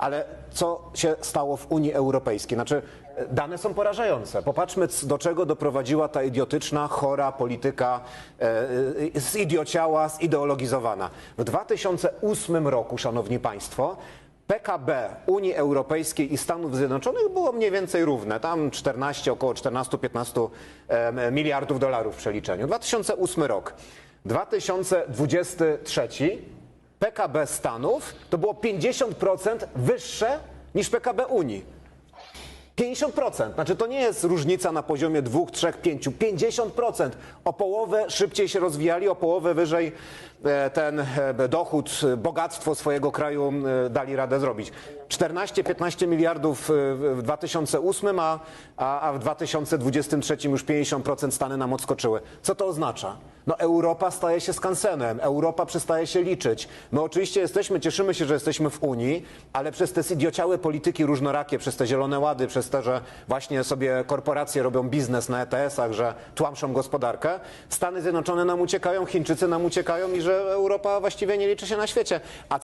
Ale co się stało w Unii Europejskiej? Znaczy, dane są porażające. Popatrzmy, do czego doprowadziła ta idiotyczna, chora polityka, e, e, zidiociała, zideologizowana. W 2008 roku, szanowni państwo, PKB Unii Europejskiej i Stanów Zjednoczonych było mniej więcej równe. Tam 14, około 14-15 em, miliardów dolarów w przeliczeniu. 2008 rok. 2023 PKB Stanów to było 50% wyższe niż PKB Unii. 50%. Znaczy to nie jest różnica na poziomie 2, 3, 5. 50%. O połowę szybciej się rozwijali, o połowę wyżej e, ten e, dochód, e, bogactwo swojego kraju dali radę zrobić. 14-15 miliardów w w 2008, a, a a w 2023 już 50% Stany nam odskoczyły. Co to oznacza? No Europa staje się skansenem, Europa przestaje się liczyć. My oczywiście jesteśmy, cieszymy się, że jesteśmy w Unii, ale przez te idiociałe polityki różnorakie, przez te zielone łady, przez to, że właśnie sobie korporacje robią biznes na ETS-ach, że tłamszą gospodarkę, Stany Zjednoczone nam uciekają, Chińczycy nam uciekają i że Europa właściwie nie liczy się na świecie. A